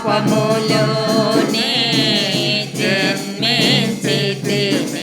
acqua moglione di mente di me.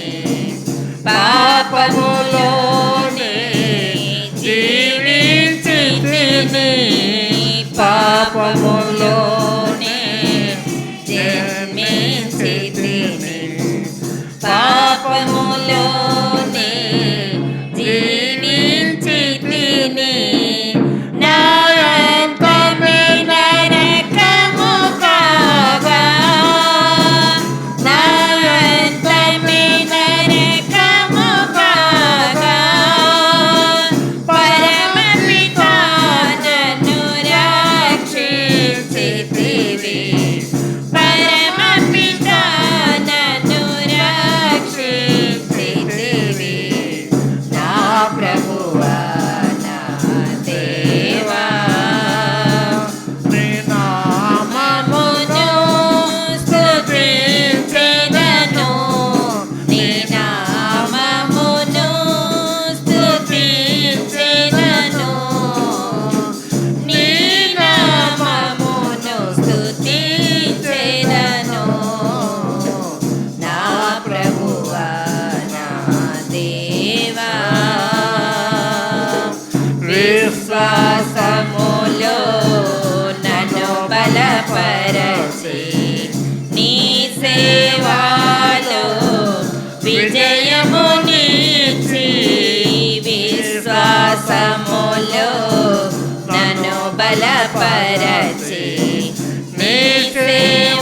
Parati. Me feel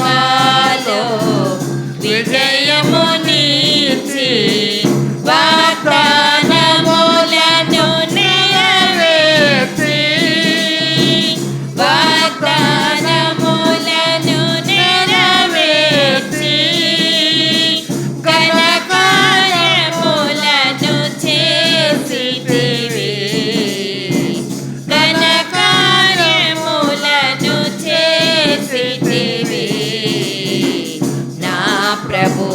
प्रभु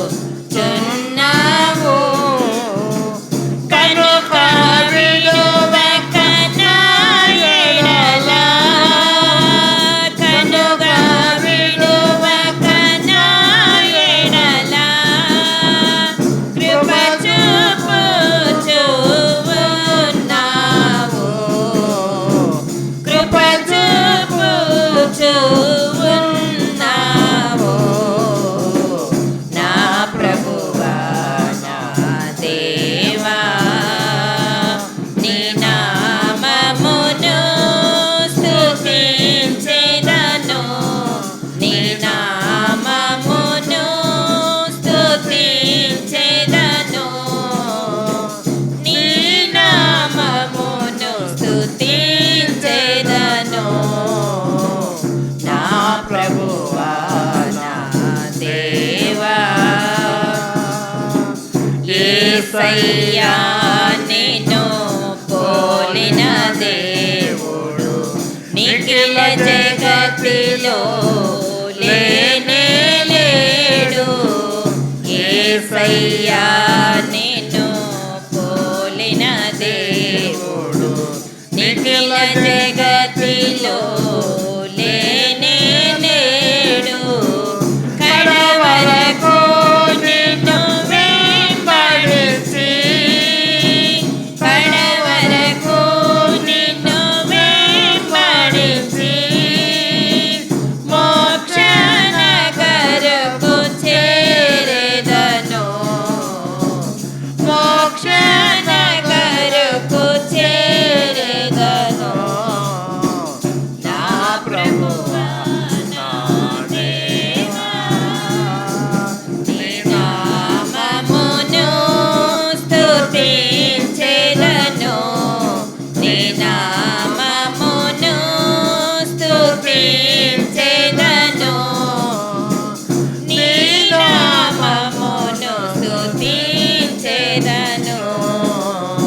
ఏసయ్యా నిన్ను పోలిన దేవుడు నిఖిల జగతిలో లేనే లేడు. ఏసయ్యా నిన్ను పోలిన దేవుడు నిఖిల జగతిలో Amen.